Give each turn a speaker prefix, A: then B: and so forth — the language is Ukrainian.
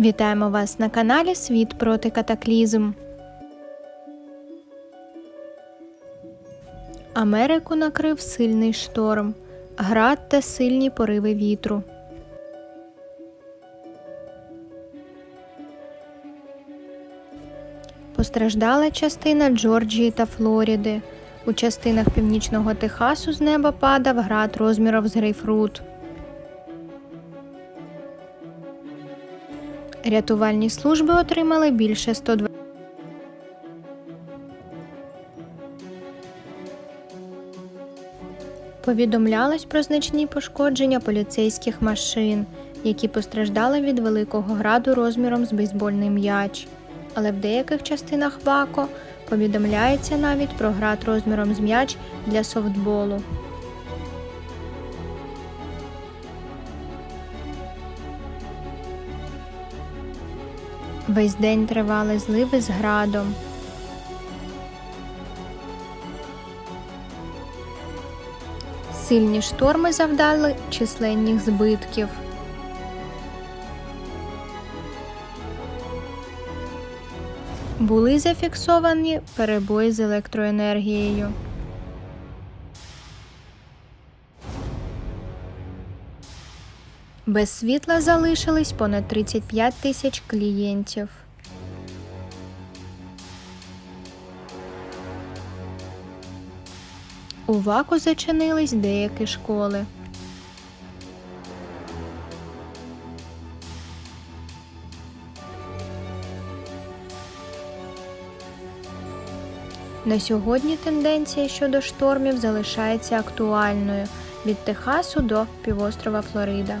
A: Вітаємо вас на каналі Світ проти катаклізм. Америку накрив сильний шторм, град та сильні пориви вітру. Постраждала частина Джорджії та Флоріди. У частинах північного Техасу з неба падав град розміром з грейпфрут. Рятувальні служби отримали більше 120 Повідомлялось про значні пошкодження поліцейських машин, які постраждали від великого граду розміром з бейсбольний м'яч. Але в деяких частинах Вако повідомляється навіть про град розміром з м'яч для софтболу. Весь день тривали зливи з градом. Сильні шторми завдали численних збитків. Були зафіксовані перебої з електроенергією. Без світла залишились понад 35 тисяч клієнтів. У Ваку зачинились деякі школи. На сьогодні тенденція щодо штормів залишається актуальною від Техасу до півострова Флорида.